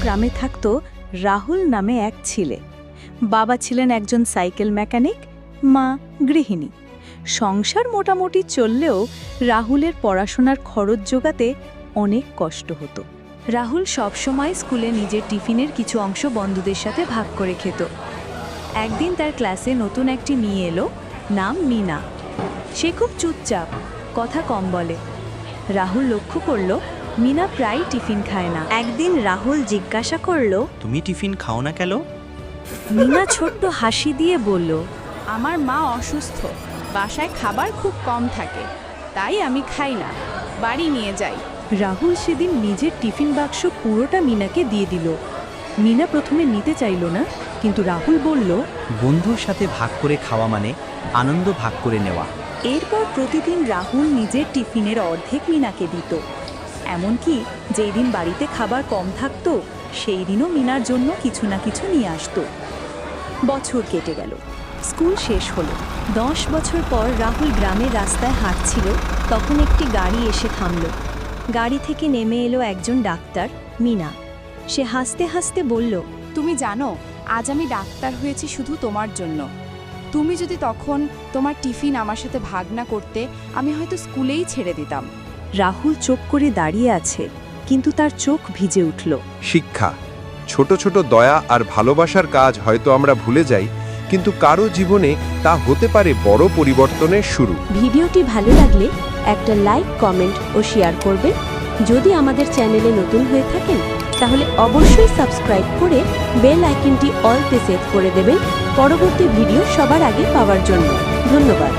গ্রামে থাকত রাহুল নামে এক ছেলে। বাবা ছিলেন একজন সাইকেল মেকানিক, মা গৃহিণী। সংসার মোটামুটি চললেও রাহুলের পড়াশোনার খরচ জোগাতে অনেক কষ্ট হতো। রাহুল সবসময় স্কুলে নিজের টিফিনের কিছু অংশ বন্ধুদের সাথে ভাগ করে খেত। একদিন তার ক্লাসে নতুন একটি মেয়ে এলো, নাম মিনা। সে খুব চুপচাপ, কথা কম বলে। রাহুল লক্ষ্য করল মিনা প্রায় টিফিন খায় না। একদিন রাহুল জিজ্ঞাসা করল তুমি টিফিন খাও না কেন? মিনা ছোট্ট হাসি দিয়ে বলল আমার মা অসুস্থ বাসায় খাবার খুব কম থাকে তাই আমি খাই না বাড়ি নিয়ে যাই। রাহুল সেদিন নিজের টিফিন বাক্স পুরোটা মিনাকে দিয়ে দিল। মিনা প্রথমে নিতে চাইল না কিন্তু রাহুল বলল বন্ধুর সাথে ভাগ করে খাওয়া মানে আনন্দ ভাগ করে নেওয়া। এরপর প্রতিদিন রাহুল নিজের টিফিনের অর্ধেক মিনাকে দিত। এমনকি যেই দিন বাড়িতে খাবার কম থাকতো সেই দিনও মিনার জন্য কিছু না কিছু নিয়ে আসতো। বছর কেটে গেল। স্কুল শেষ হলো। দশ বছর পর রাহুল গ্রামের রাস্তায় হাঁটছিল, তখন একটি গাড়ি এসে থামল। গাড়ি থেকে নেমে এলো একজন ডাক্তার, মিনা। সে হাসতে হাসতে বলল, তুমি জানো, আজ আমি ডাক্তার হয়েছি শুধু তোমার জন্য। তুমি যদি তখন তোমার টিফিন আমার সাথে ভাগ না করতে, আমি হয়তো স্কুলেই ছেড়ে দিতাম। রাহুল চোখ করে দাঁড়িয়ে আছে কিন্তু তার চোখ ভিজে উঠল। শিক্ষা ছোট ছোট দয়া আর ভালোবাসার কাজ হয়তো আমরা ভুলে যাই কিন্তু কারও জীবনে তা হতে পারে বড় পরিবর্তনের শুরু। ভিডিওটি ভালো লাগলে একটা লাইক কমেন্ট ও শেয়ার করবে যদি আমাদের চ্যানেলে নতুন হয়ে থাকেন তাহলে অবশ্যই সাবস্ক্রাইব করে বেল আইকনটি অলতে সেট করে দেবেন পরবর্তী ভিডিও সবার আগে পাওয়ার জন্য। ধন্যবাদ।